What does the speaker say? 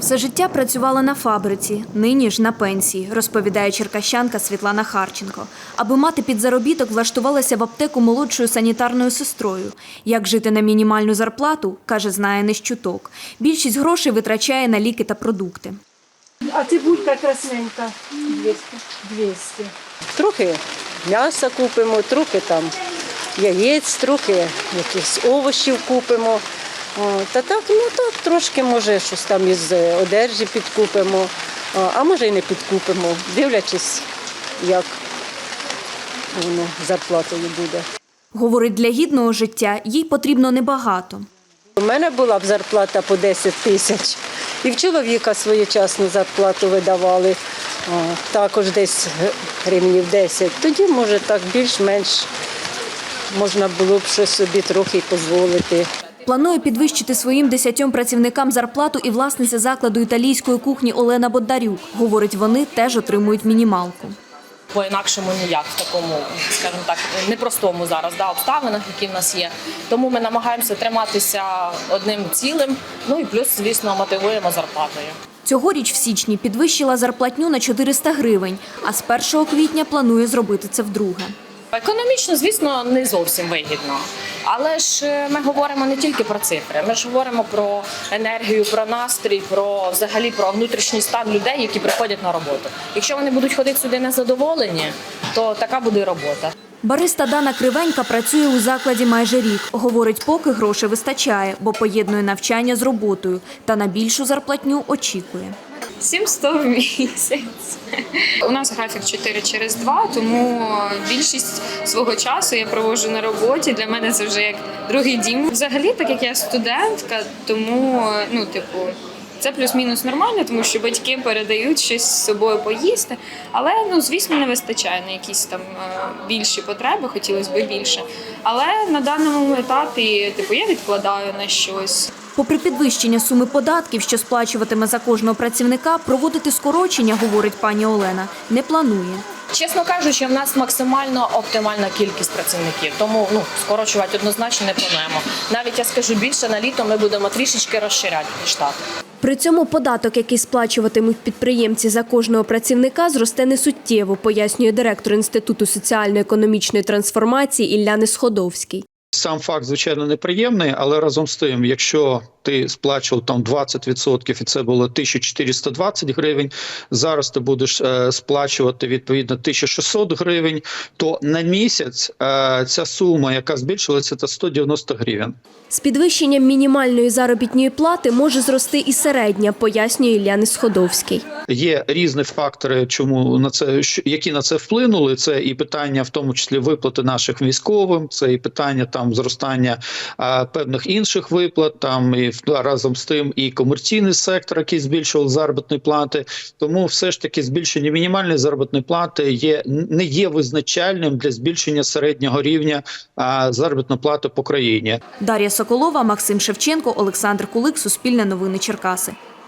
Все життя працювала на фабриці, нині ж на пенсії, розповідає черкащанка Світлана Харченко. Аби мати під заробіток, влаштувалася в аптеку молодшою санітарною сестрою. Як жити на мінімальну зарплату, каже, знає не чуток. Більшість грошей витрачає на ліки та продукти. А цибулька красненька. 200. 200. Трохи м'яса купимо, трохи там яєць, трохи якихось овочів купимо. О, Та так, ну так, трошки може щось там із е, одежі підкупимо, О, а може й не підкупимо, дивлячись, як воно зарплатою буде. Говорить, для гідного життя їй потрібно небагато. У мене була б зарплата по 10 тисяч. І в чоловіка своєчасну зарплату видавали. О, також десь гривнів 10. Тоді, може, так більш-менш можна було б щось собі трохи дозволити. Планує підвищити своїм десятьом працівникам зарплату і власниця закладу італійської кухні Олена Бондарюк. Говорить, вони теж отримують мінімалку. По-інакшому ніяк в такому, скажімо так, непростому зараз да, обставинах, які в нас є. Тому ми намагаємося триматися одним цілим. Ну і плюс, звісно, мотивуємо зарплатою. Цьогоріч в січні підвищила зарплатню на 400 гривень, а з 1 квітня планує зробити це вдруге. Економічно, звісно, не зовсім вигідно. Але ж е, ми говоримо не тільки про цифри. Ми ж говоримо про енергію, про настрій, про взагалі про внутрішній стан людей, які приходять на роботу. Якщо вони будуть ходити сюди незадоволені, то така буде робота. Бариста Дана Кривенька працює у закладі майже рік. Говорить, поки грошей вистачає, бо поєднує навчання з роботою та на більшу зарплатню очікує. 700 в місяць. У нас графік 4 через 2, тому більшість свого часу я проводжу на роботі. Для мене це вже як другий дім. Взагалі, так як я студентка, тому ну, типу. Це плюс-мінус нормально, тому що батьки передають щось з собою поїсти. Але ну звісно не вистачає на якісь там е, більші потреби, хотілося б більше. Але на даному етапі, типу, я відкладаю на щось. Попри підвищення суми податків, що сплачуватиме за кожного працівника, проводити скорочення, говорить пані Олена, не планує. Чесно кажучи, в нас максимально оптимальна кількість працівників, тому ну скорочувати однозначно не плануємо. Навіть я скажу більше на літо ми будемо трішечки розширяти штат. При цьому податок, який сплачуватимуть підприємці за кожного працівника, зросте несуттєво, пояснює директор Інституту соціально-економічної трансформації Ілля Несходовський. Сам факт, звичайно, неприємний, але разом з тим, якщо ти сплачував там 20% і це було 1420 гривень, зараз ти будеш е, сплачувати відповідно 1600 гривень, то на місяць е, ця сума, яка збільшилася, це 190 гривень. З підвищенням мінімальної заробітної плати може зрости і середня, пояснює Ілля Несходовський. Є різні фактори, чому на це які на це вплинули. Це і питання, в тому числі виплати наших військовим, це і питання там зростання а, певних інших виплат. Там і в- разом з тим і комерційний сектор, який збільшував заробітні плати. Тому все ж таки збільшення мінімальної заробітної плати є не є визначальним для збільшення середнього рівня заробітної плати по країні. Дар'я Соколова, Максим Шевченко, Олександр Кулик, Суспільне новини Черкаси.